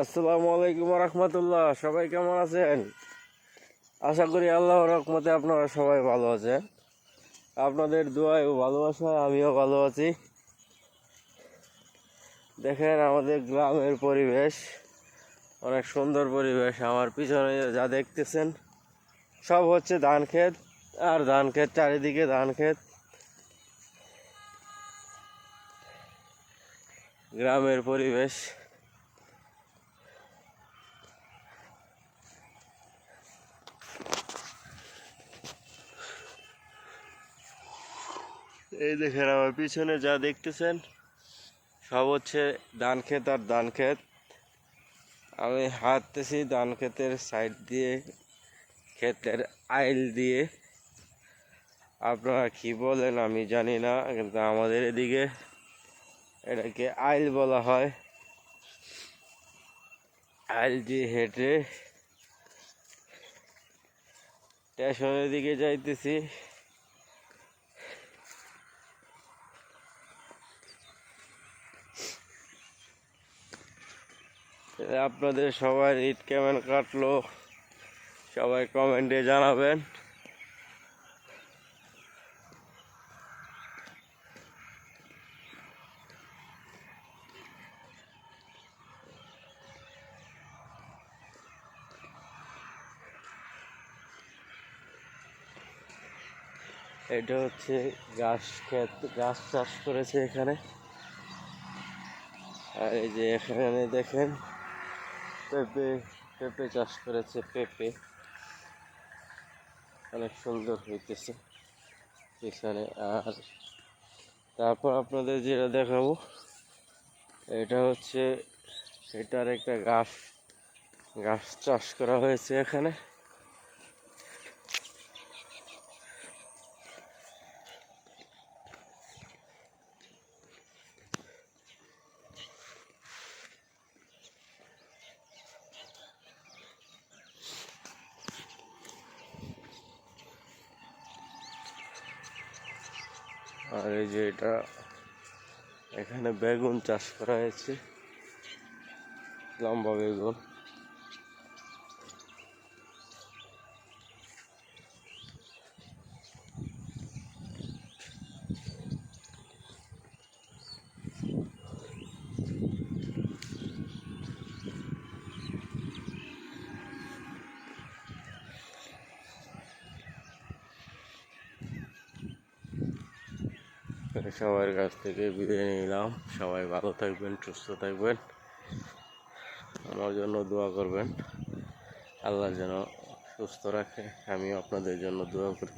আসসালামু আলাইকুম রহমতুল্লাহ। সবাই কেমন আছেন? আশা করি আল্লাহ রহমতে আপনারা সবাই ভালো আছেন। আপনাদের দোয়ায় ভালোবাসায় আমিও ভালো আছি। দেখেন আমাদের গ্রামের পরিবেশ, অনেক সুন্দর পরিবেশ। আমার পিছনে যা দেখতেছেন, সব হচ্ছে ধান ক্ষেত, আর ধান ক্ষেত, চারিদিকে ধান ক্ষেত। গ্রামের পরিবেশ এই দেখেন আমার পিছনে যা দেখতেছেন, সব হচ্ছে ধান ক্ষেত আর ধান ক্ষেত। আমি হাঁটতেছি ধান ক্ষেতের সাইড দিয়ে, ক্ষেতের আইল দিয়ে। আপনারা কি বলেন আমি জানি না, কিন্তু আমাদের এদিকে এটাকে আইল বলা হয়। আইল দিয়ে হেঁটে স্টেশনের দিকে যাইতেছি। আপনাদের সবাই ঈদ কেমন কাটলো? সবাই কমেন্টে জানাবেন। এটা হচ্ছে গাছ ক্ষেত গাছ চাষ করেছে এখানে। আর এই যে এখানে দেখেন পেঁপে পেঁপে চাষ করেছে, পেঁপে। অনেক সুন্দর হইতেছে এখানে। আর তারপর আপনাদের যেটা দেখাবো, এটা হচ্ছে, এটার একটা গাছ গাছ চাষ করা হয়েছে এখানে। আর এই যে এটা এখানে বেগুন চাষ করা হয়েছে লম্বা বেগুন। সবার কাছ থেকে বিদায় নিলাম। সবাই ভালো থাকবেন, সুস্থ থাকবেন। আমার জন্য দোয়া করবেন। আল্লাহ যেন সুস্থ রাখে আমি আপনাদের জন্য দোয়া করি